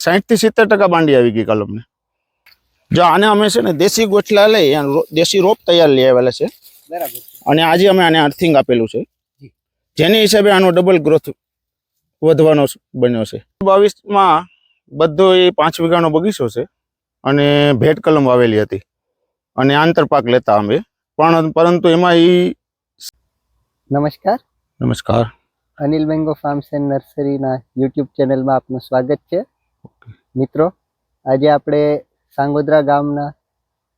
સાહીઠથી સિત્તેર ટકા બાંડી આવી ગઈ કલમને જો આને અમે છે ને દેશી ગોઠલા લઈ અને રો- દેશી રોપ તૈયાર લઈ આવેલા છે બરાબર છે. અને આજે અમે આને અર્થિંગ આપેલું છે જી. જેની હિસાબે આનો ડબલ ગ્રોથ વધવાનો સ- બન્યો છે બાવીસમાં બધો એ પાંચ વીઘાનો બગીચો છે અને ભેટ કલમ વાવેલી હતી અને આંતરપાક લેતા અમે પણ પરંતુ એમાં એ નમસ્કાર નમસ્કાર અનિલ મેંગો ફાર્મ્સ એન્ડ નર્સરીના યુટ્યુબ ચેનલમાં આપનું સ્વાગત છે મિત્રો આજે આપણે સાંગોદરા ગામના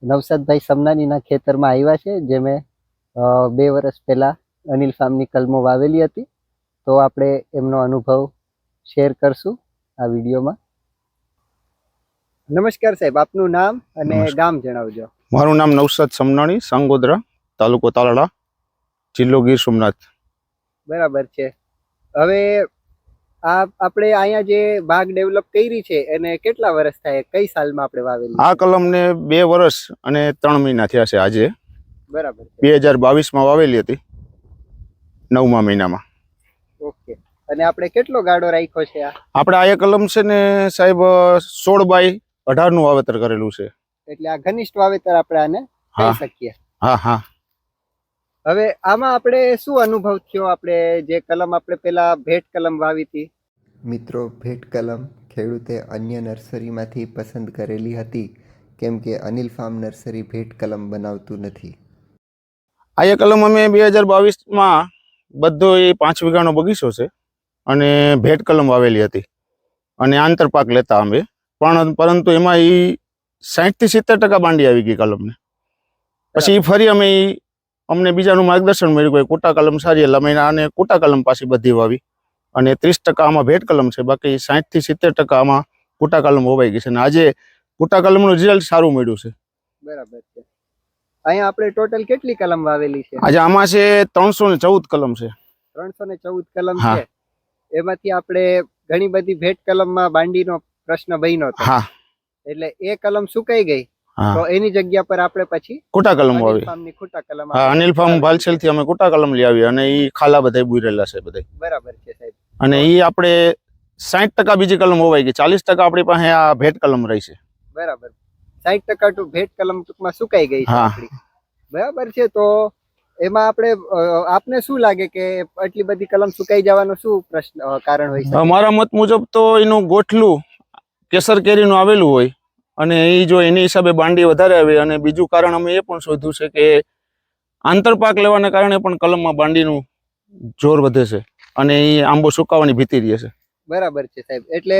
નવસાદભાઈ સમનાનીના ખેતરમાં આવ્યા છે જે મેં બે વર્ષ પહેલાં અનિલ ફાર્મની કલમો વાવેલી હતી. તો આપણે એમનો અનુભવ શેર કરશું આ વિડીયોમાં. નમસ્કાર સાહેબ આપનું નામ અને ગામ જણાવજો. મારું નામ નવસાદ સમનાણી સાંગોદરા તાલુકો તાલાળા જિલ્લો ગીર સોમનાથ. બરાબર છે. હવે આ આપણે અહીંયા જે બાગ ડેવલપ કરી છે એને કેટલા વર્ષ થાય? કઈ સાલમાં આપણે વાવેલી? આ કલમને બે વર્ષ અને ત્રણ મહિના થયા છે આજે. બરાબર બે હજાર બાવીસમાં વાવેલી હતી. નવમા મહિનામાં. ઓકે. અને આપણે કેટલો ગાડો રાખ્યો છે આ? આપણે આ કલમ છે ને સાહેબ સોળ બાય અઢારનું વાવેતર કરેલું છે. એટલે આ ઘનિષ્ઠ વાવેતર આપણે આને કહી શકીએ. હા હા. હવે આમાં આપણે શું અનુભવ થયો? આપણે જે કલમ આપણે પેલા ભેટ કલમ વાવી હતી. મિત્રો ભેટ કલમ ખેડૂતે અન્ય નર્સરીમાંથી પસંદ કરેલી હતી કેમ કે અનિલ ફાર્મ નર્સરી ભેટ કલમ બનાવતું નથી. આ એ કલમ અમે બે હજાર બાવીસમાં બધો એ પાંચ વીઘાનો બગીચો છે અને ભેટ કલમ વાવેલી હતી. અને આંતરપાક લેતા અમે. પણ પરંતુ એમાં એ સાહીઠથી સિત્તેર ટકા બાંડી આવી ગઈ કલમને. પછી ફરી અમે અમને બીજાનું માર્ગદર્શન મળ્યું કે કોટા કલમ સારી એટલે અમે આને કોટા કલમ પાછી બધી વાવી. અને ત્રીસ ટકા આમાં ભેટ કલમ છે બાકી સાહીઠથી સિત્તેર ટકા આમાં કોટા કલમ હોવાઈ ગઈ છે. અને આજે કોટા કલમનું રિઝલ્ટ સારું મળ્યું છે. બરાબર છે. અહીંયા આપણે ટોટલ કેટલી કલમ વાવેલી છે? આજે આમાં છે ત્રણસો ને ચૌદ કલમ છે. ત્રણસો ને ચૌદ કલમ છે. એમાંથી આપણે ઘણી બધી ભેટ કલમમાં બાંડીનો પ્રશ્ન બન્યો હતો. હા. એટલે એ કલમ સુકાઈ ગઈ. તો એની જગ્યા પર આપણે પછી કુટા કલમ વાવી ફાર્મની ખોટા કલમ હા અનિલ ફાર્મ. ભાલસેલથી અમે કુટા કલમ લઈ આવી અને એ ખાલા બધા બુરેલા છે બધા બરાબર છે સાહેબ. અને એ આપણે સાઠ ટકા બીજી કલમ હોવાય ગઈ. ચાલીસ ટકા આપણી પાસે આ ભેટ કલમ રહી છે. બરાબર. સાઈઠ ટકા ટુ ભેટ કલમ ટૂંકમાં સુકાઈ ગઈ છે બરાબર છે તો એમાં આપણે આપને શું લાગે કે આટલી બધી કલમ સુકાઈ જવાનો શું પ્રશ્ન કારણ હોય છે મારા મત મુજબ તો એનું ગોઠલું કેસર કેરીનું આવેલું હોય. અને એ જો એની હિસાબે બાંડી વધારે આવે અને બીજું કારણ અમે એ પણ શોધ્યું છે કે આંતરપાક લેવાને કારણે પણ કલમમાં બાંડીનું જોર વધે છે અને એ આંબો સુકાવાની ભીતિ રહે છે. બરાબર છે સાહેબ. એટલે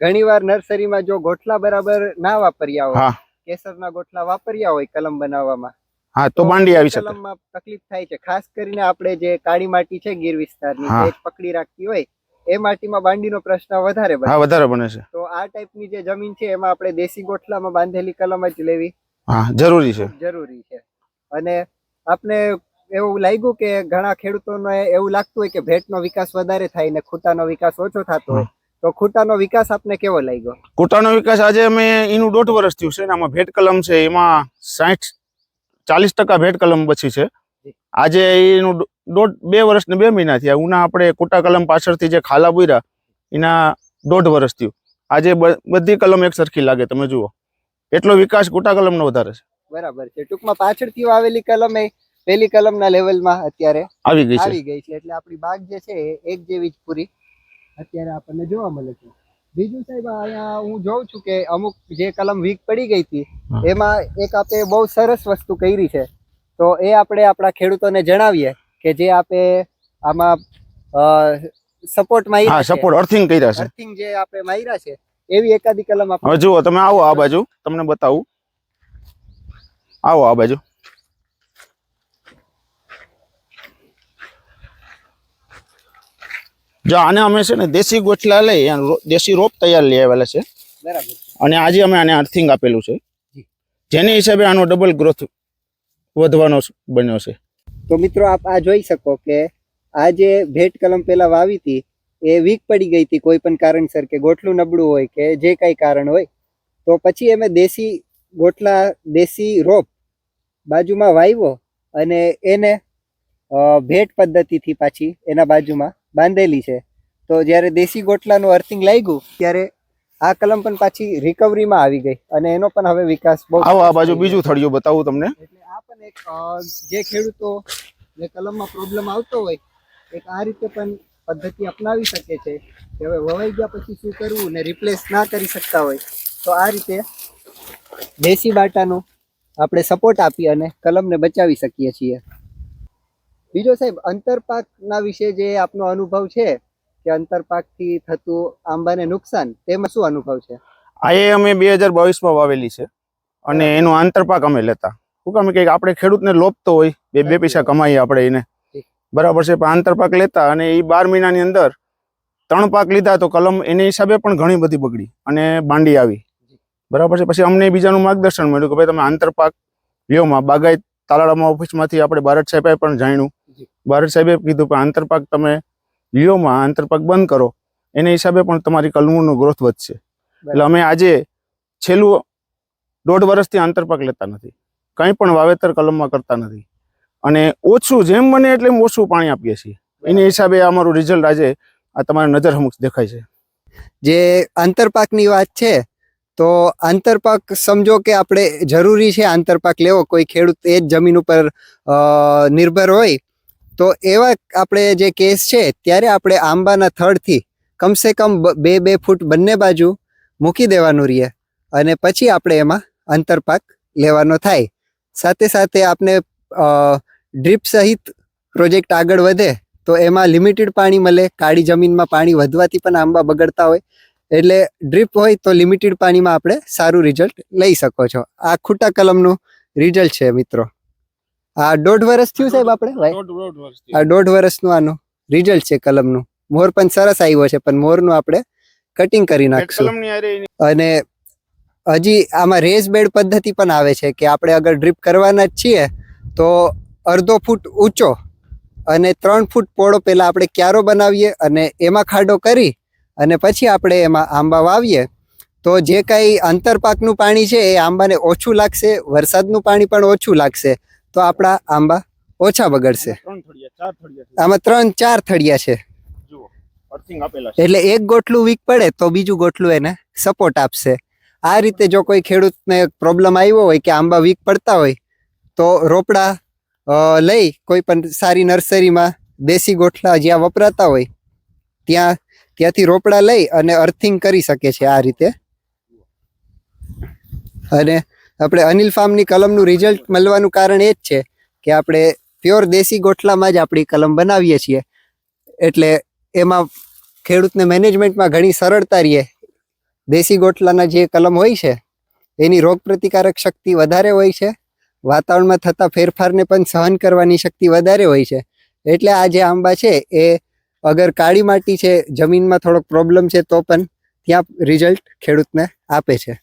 ઘણીવાર નર્સરીમાં જો ગોઠલા બરાબર ના વાપર્યા હોય કેસરના ગોઠલા વાપર્યા હોય કલમ બનાવવામાં હા તો બાંડી આવી શકે. કલમમાં તકલીફ થાય છે. ખાસ કરીને આપણે જે કાળી માટી છે ગીર વિસ્તારની. પકડી રાખતી હોય એ માટીમાં બાંડીનો પ્રશ્ન વધારે બને. હા વધારે બને છે. તો આ ટાઈપની જે જમીન છે એમાં આપણે દેશી ગોઠલામાં બાંધેલી કલમ જ લેવી હા જરૂરી છે. જરૂરી છે. અને આપને એવું લાગ્યું કે ઘણા ખેડૂતોને એવું લાગતું હોય કે ભેટનો વિકાસ વધારે થાય ને ખૂટાનો વિકાસ ઓછો થતો હોય તો ખૂટાનો વિકાસ આપને કેવો લાગ્યો? ખૂટાનો વિકાસ આજે અમે એનું દોઢ વર્ષ થયું છે આમાં ભેટ કલમ છે એમાં સાઠ ચાલીસ ટકા ભેટ કલમ બચી છે. આજે એનું દોઢ બે વર્ષ ને બે મહિના થયા. ઉના આપણે કોટા કલમ પાછળથી જે ખાલા બોર્યા એના દોઢ વર્ષ થયું. આજે બધી કલમ એક સરખી લાગે તમે જુઓ. એટલો વિકાસ કુટા કલમનો વધારે છે. બરાબર છે. ટૂંકમાં પાછળથી આવેલી કલમ એ પહેલી કલમના લેવલમાં અત્યારે આવી ગઈ છે. આવી ગઈ છે. એટલે આપણી બાગ જે છે એક જેવી જ પૂરી અત્યારે આપણને જોવા મળે છે. બીજું સાહેબ અહીંયા હું જોઉં છું કે અમુક જે કલમ વીક પડી ગઈ હતી એમાં એક આપણે બહુ સરસ વસ્તુ કરી છે. તો એ આપણે આપણા ખેડૂતોને જણાવીએ. કે જે આપે આમાં સપોર્ટ હા સપોર્ટ અર્થિંગ કર્યા છે. અર્થિંગ જે આપણે માર્યા છે એવી એકાદી કલમ આપણે હવે જુઓ તમે આવો આ બાજુ તમને બતાવું. આવો આ બાજુ. જો આને અમે છે ને દેશી ગોઠલા લઈ દેશી રોપ તૈયાર લઈ આવેલા છે. બરાબર. અને આજે અમે આને અર્થિંગ આપેલું છે. જેની હિસાબે આનો ડબલ ગ્રોથ વધવાનો બન્યો છે. તો મિત્રો આપ આ જોઈ શકો કે આ જે ભેટ કલમ પેલા વાવી હતી એ વીક પડી ગઈ હતી કોઈ પણ કારણસર કે ગોઠલું નબળું હોય કે જે કાંઈ કારણ હોય. તો પછી અમે દેશી ગોઠલા દેશી રોપ બાજુમાં વાવ્યો અને એને ભેટ પદ્ધતિથી પાછી એના બાજુમાં બાંધેલી છે. તો જ્યારે દેશી ગોટલાનું અર્થિંગ લાગ્યું ત્યારે આ કલમ પણ પાછી રિકવરીમાં આવી ગઈ અને એનો પણ હવે વિકાસ બહુ આવો આ બાજુ બીજું થળિયું બતાવું તમને. પણ એક જે ખેડૂતો ને કલમમાં પ્રોબ્લેમ આવતો હોય, એક આ રીતે પણ પદ્ધતિ અપનાવી શકે છે કે હવે વવાઈ ગયા પછી શું કરવું ને રિપ્લેસ ના કરી શકતા હોય, તો આ રીતે દેશી બાટાનો આપણે સપોર્ટ આપી અને કલમને બચાવી શકીએ છીએ. બીજો સાહેબ અંતરપાકના વિશે જે આપનો અનુભવ છે કે અંતરપાકથી થતું આંબાને નુકસાન, તેમાં શું અનુભવ છે? આ અમે બે હજાર બાવીસમાં વાવેલી છે અને એનો આંતરપાક અમે લેતા. શું કામ કે આપણે ખેડૂતને લોપતો હોય બે બે પૈસા કમાઈએ આપણે એને. બરાબર છે પણ આંતરપાક લેતા અને એ બાર મહિનાની અંદર ત્રણ પાક લીધા તો કલમ એને હિસાબે પણ ઘણી બધી બગડી અને બાંડી આવી. બરાબર છે પછી અમને બીજાનું માર્ગદર્શન મળ્યું કે ભાઈ તમે આંતરપાક લ્યોમાં બાગાયત તાલાળામાં ઓફિસમાંથી આપણે ભારત સાહેબે પણ જાણ્યું. ભારત સાહેબે કીધું કે આંતરપાક તમે લ્યોમાં આંતરપાક બંધ કરો એને હિસાબે પણ તમારી કલમોનો ગ્રોથ વધશે. એટલે અમે આજે છેલ્લું દોઢ વર્ષથી આંતરપાક લેતા નથી. કંઈ પણ વાવેતર કલમમાં કરતા નથી. અને ઓછું, જેમ બને એટલે એમ ઓછું પાણી આપીએ છીએ. એની હિસાબે અમારું રિઝલ્ટ આજે આ તમારી નજર સમક્ષ દેખાય છે. જે આંતરપાકની વાત છે, તો આંતરપાક સમજો કે આપણે જરૂરી છે આંતરપાક લેવો. કોઈ ખેડૂત એ જ જમીન ઉપર નિર્ભર હોય. તો એવા આપણે જે કેસ છે, ત્યારે આપણે આંબાના થડથી કમસે કમ બ- બે ફૂટ બંને બાજુ મૂકી દેવાનું રહીએ અને પછી આપણે એમાં આંતરપાક લેવાનો થાય. સાથે સાથે આપણે ડ્રીપ સહિત પ્રોજેક્ટ આગળ વધે તો એમાં લિમિટેડ પાણી મળે. કાળી જમીનમાં પાણી વધવાથી પણ આંબા બગડતા હોય. એટલે ડ્રીપ હોય તો લિમિટેડ પાણીમાં આપણે સારું રિઝલ્ટ લઈ શકો છો. આ ખૂટા કલમનું રિઝલ્ટ છે મિત્રો. આ દોઢ વર્ષ થયું સાહેબ આપણે આ દોઢ વર્ષનું આનું રિઝલ્ટ છે કલમનું. મોર પણ સરસ આવ્યો છે પણ મોરનું આપણે કટિંગ કરી નાખશું. અને હજી આમાં રેઝ બેડ પદ્ધતિ પણ આવે છે કે આપણે અગર ડ્રીપ કરવાના જ છીએ તો અડધો ફૂટ ઊંચો અને ત્રણ ફૂટ પોળો પહેલાં આપણે ક્યારો બનાવીએ અને એમાં ખાડો કરી અને પછી આપણે એમાં આંબા વાવીએ. તો જે કાંઈ આંતરપાકનું પાણી છે એ આંબાને ઓછું લાગશે વરસાદનું પાણી પણ ઓછું લાગશે તો આપણા આંબા ઓછા બગડશે. આમાં ત્રણ ચાર થળિયા છે. એટલે એક ગોટલું વીક પડે તો બીજું ગોટલું એને સપોર્ટ આપશે. આ રીતે જો કોઈ ખેડૂતને પ્રોબ્લેમ આવ્યો હોય કે આંબા વીક પડતા હોય, તો રોપડા લઈ કોઈ પણ સારી નર્સરીમાં દેશી ગોઠલા જ્યાં વપરાતા હોય, ત્યાં, ત્યાંથી રોપડા લઈ અને અર્થિંગ કરી શકે છે આ રીતે. અને આપણે અનિલ ફાર્મની કલમનું રિઝલ્ટ મળવાનું કારણ એ જ છે કે આપણે પ્યોર દેશી ગોઠલામાં જ આપણી કલમ બનાવીએ છીએ. એટલે એમાં ખેડૂતને મેનેજમેન્ટમાં ઘણી સરળતા રહે. દેશી ગોટલાના જે કલમ હોય છે, એની રોગ પ્રતિકારક શક્તિ વધારે હોય છે, વાતાવરણમાં થતા ફેરફારને પણ સહન કરવાની શક્તિ વધારે હોય છે. એટલે આ જે આંબા છે, એ અગર કાળી માટી છે, જમીનમાં થોડોક પ્રોબ્લેમ છે, તો પણ ત્યાં રિઝલ્ટ ખેડૂતને આપે છે.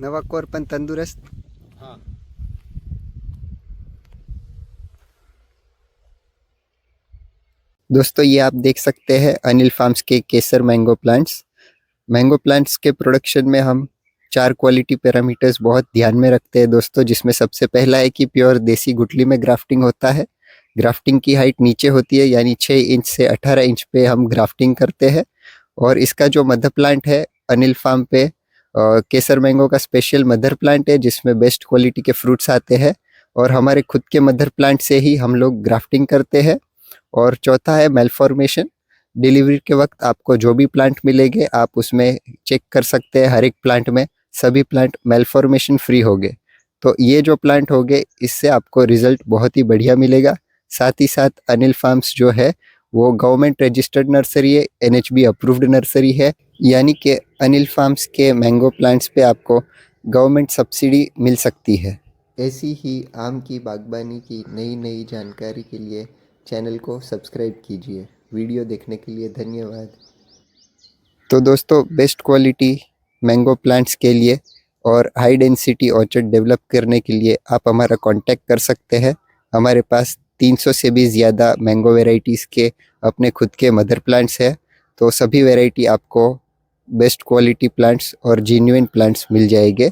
નવા કોર પણ તંદુરસ્ત दोस्तों, ये आप देख सकते हैं अनिल फार्म्स के Kesar mango plants. Mango plants के प्रोडक्शन में हम चार क्वालिटी पैरामीटर्स बहुत ध्यान में रखते हैं दोस्तों, जिसमें सबसे पहला है कि प्योर देसी गुटली में ग्राफ्टिंग होता है। ग्राफ्टिंग की हाइट नीचे होती है, यानी छः इंच से अठारह इंच पे हम ग्राफ्टिंग करते हैं। और इसका जो मदर प्लांट है अनिल फार्म पे केसर मैंगो का स्पेशल मदर प्लांट है, जिसमें बेस्ट क्वालिटी के फ्रूट्स आते हैं। और हमारे खुद के मदर प्लांट से ही हम लोग ग्राफ्टिंग करते हैं। और चौथा है मेलफॉर्मेशन डिलीवरी के वक्त आपको जो भी प्लांट मिलेंगे, आप उसमें चेक कर सकते हैं, हर एक प्लांट में सभी प्लांट मेलफॉर्मेशन फ्री होंगे। तो ये जो प्लांट होंगे, इससे आपको रिज़ल्ट बहुत ही बढ़िया मिलेगा। साथ ही साथ अनिल फार्म्स जो है, वो गवर्नमेंट रजिस्टर्ड नर्सरी है एन अप्रूव्ड नर्सरी है। यानी कि अनिल फार्म्स के मैंगो प्लांट्स पे आपको गवर्नमेंट सब्सिडी मिल सकती है। ऐसी ही आम की बागबानी की नई नई जानकारी के लिए चैनल को सब्सक्राइब कीजिए। वीडियो देखने के लिए धन्यवाद। तो दोस्तों बेस्ट क्वालिटी मैंगो प्लांट्स के लिए और हाई डेंसिटी ऑर्चर्ड डेवलप करने के लिए आप हमारा कांटेक्ट कर सकते हैं। हमारे पास 300 से भी ज़्यादा मैंगो वेराइटीज़ के अपने खुद के मदर प्लांट्स हैं। तो सभी वैरायटी आपको बेस्ट क्वालिटी प्लांट्स और जीन्युइन प्लांट्स मिल जाएँगे।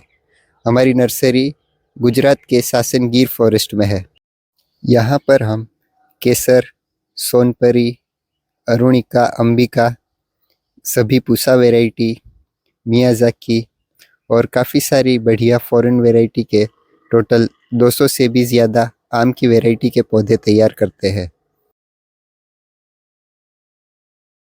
हमारी नर्सरी गुजरात के सासन गिर फॉरेस्ट में है। यहाँ पर हम केसर, सोनपरी, अरुणिका, अंबिका, सभी पूसा वैरायटी मियाजाकी और काफ़ी सारी बढ़िया फॉरेन वेराइटी के टोटल 200 से भी ज़्यादा आम की वेराइटी के पौधे तैयार करते हैं।